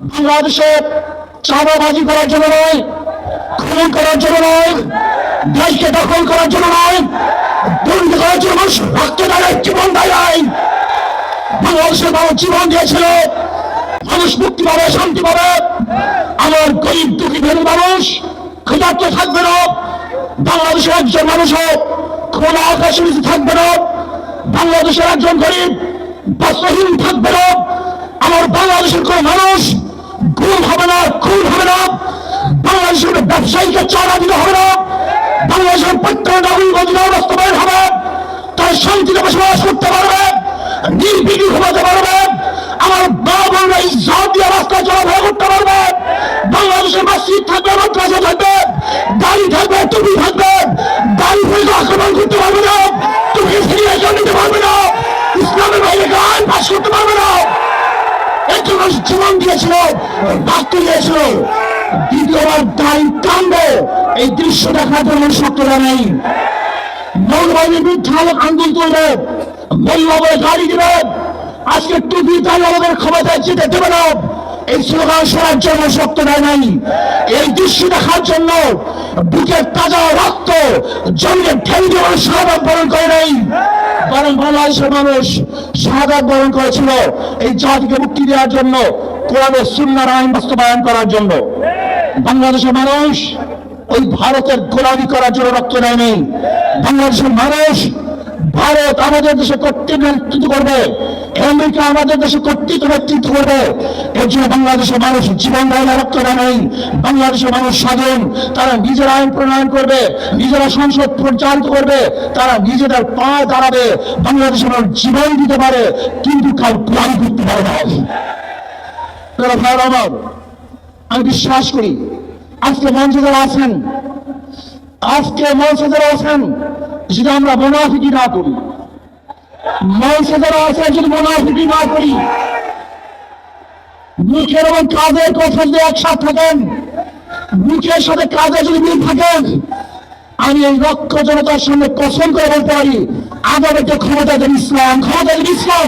বাংলাদেশে করার জন্য নয়, খুন করার জন্য নয়, দেশকে দখল করার জন্য নয় দুর্নীতি করার জন্য মানুষ দেয় জীবন দেয় নাই। বাংলাদেশের মানুষ জীবন দিয়েছিল, মানুষ মুক্তি পাবে, শান্তি পাবে। আমার গরিব দুঃখী ধনী মানুষ ক্ষুধার্ত থাকবে না। বাংলাদেশের একজন মানুষ খোলা আকাশের থাকবে না। বাংলাদেশের একজন গরিব বস্ত্রহীন থাকবে না আমার বাংলাদেশের কোন মানুষ গুম হবে না খুন হবে না। বাংলাদেশের ব্যবসায়ীকে চারা দিতে হবে না। বাংলাদেশের প্রত্যেক নাগরিক অধিকার বাস্তবায়ন হবে। তার শান্তিতে বসবাস করতে পারবে নির্বিঘ্ন ঘুমাতে পারবে। আমার মা বোনরা ইজ্জত দিয়ে রাস্তায় চলাফেরা করতে পারবে। বাংলাদেশের মসজিদ থাকবে মাদ্রাসা থাকবে, গাড়ি থাকবে টুপি থাকবে, গাড়ি ফেলে আক্রমণ করতে পারবে না। টুপি ফিরিয়ে নিতে পারবে না। ইসলামের বাইরে গান পাস করতে পারবে না। মানুষ জীবন দিয়েছিল বাক্য দিয়েছিল। দ্বিতীয়বার দাড়ি টানবে এই দৃশ্য দেখার জন্য শক্ততা নেই মৌলবাদীর বিরুদ্ধে আন্দোলন করবে। মৌলবাদী গাড়ি দিবে। আজকে টুপি তাই আমাদের ক্ষমতায় যেতে দেবে না। এই স্লোগান শোনার জন্য শক্ত দেয় নাই এই দৃশ্য দেখার জন্য বুকের তাজা রক্ত জমিয়ে ঠেঙ্গে মানুষ শাহাদ বরণ করে নাই। বরং বাংলাদেশের মানুষ। সাদা গ্রহণ করেছিল এই জাতিকে মুক্তি দেওয়ার জন্য কোরআনের সুন্নার আইন বাস্তবায়ন করার জন্য। বাংলাদেশের মানুষ ওই ভারতের গোলামি করার জন্য রক্ত নেয়নি বাংলাদেশের মানুষ ভারত আমাদের দেশে কর্তৃত্ব নেতৃত্ব করবে। আমেরিকা আমাদের দেশে কর্তৃত্ব নেতৃত্ব করবে। এর জন্য বাংলাদেশের মানুষ জীবন দেয় রক্ত দেয় বাংলাদেশের মানুষ স্বাধীন। তারা নিজের আইন প্রণয়ন করবে, নিজেরা সংসদ পরিচালিত করবে, তারা নিজেদের পা দাঁড়াবে। বাংলাদেশের মানুষ জীবন দিতে পারে, কিন্তু কাউ গোলামি করতে পারে না। আমার, আমি বিশ্বাস করি, আজকে মঞ্চে যারা আছেন, আজকে মঞ্চে যারা আছেন যদি আমরা মোনাফিকি না করি। মঞ্চে যারা আছে যদি মোনাফিকি না করি। মুখের এবং কাজের কথা যদি একসাথে থাকেন, মুখের সাথে কাজে যদি মিল থাকেন, আমি এই লক্ষ জনতার সামনে কসম করে বলতে পারি আগামীতে ক্ষমতা দেন ইসলাম, ক্ষমতা দেন ইসলাম